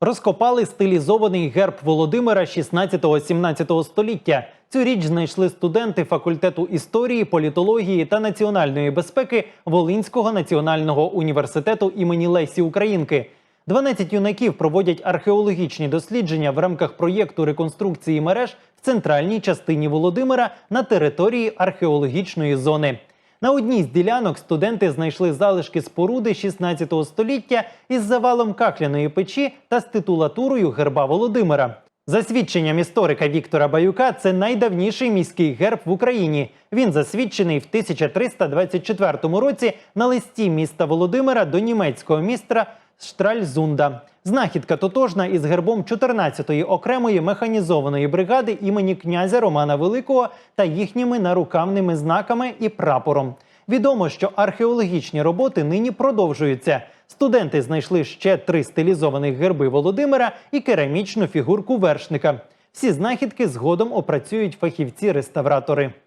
Розкопали стилізований герб Володимира 16-17 століття. Цю річ знайшли студенти факультету історії, політології та національної безпеки Волинського національного університету імені Лесі Українки. 12 юнаків проводять археологічні дослідження в рамках проєкту реконструкції мереж в центральній частині Володимира на території археологічної зони. На одній з ділянок студенти знайшли залишки споруди 16 століття із завалом кахляної печі та з титулатурою герба Володимира. За свідченням історика Віктора Баюка, це найдавніший міський герб в Україні. Він засвідчений в 1324 році на листі міста Володимира до німецького містра Штральзунда. Знахідка тотожна із гербом 14-ї окремої механізованої бригади імені князя Романа Великого та їхніми нарукавними знаками і прапором. Відомо, що археологічні роботи нині продовжуються. Студенти знайшли ще три стилізованих герби Володимира і керамічну фігурку вершника. Всі знахідки згодом опрацюють фахівці-реставратори.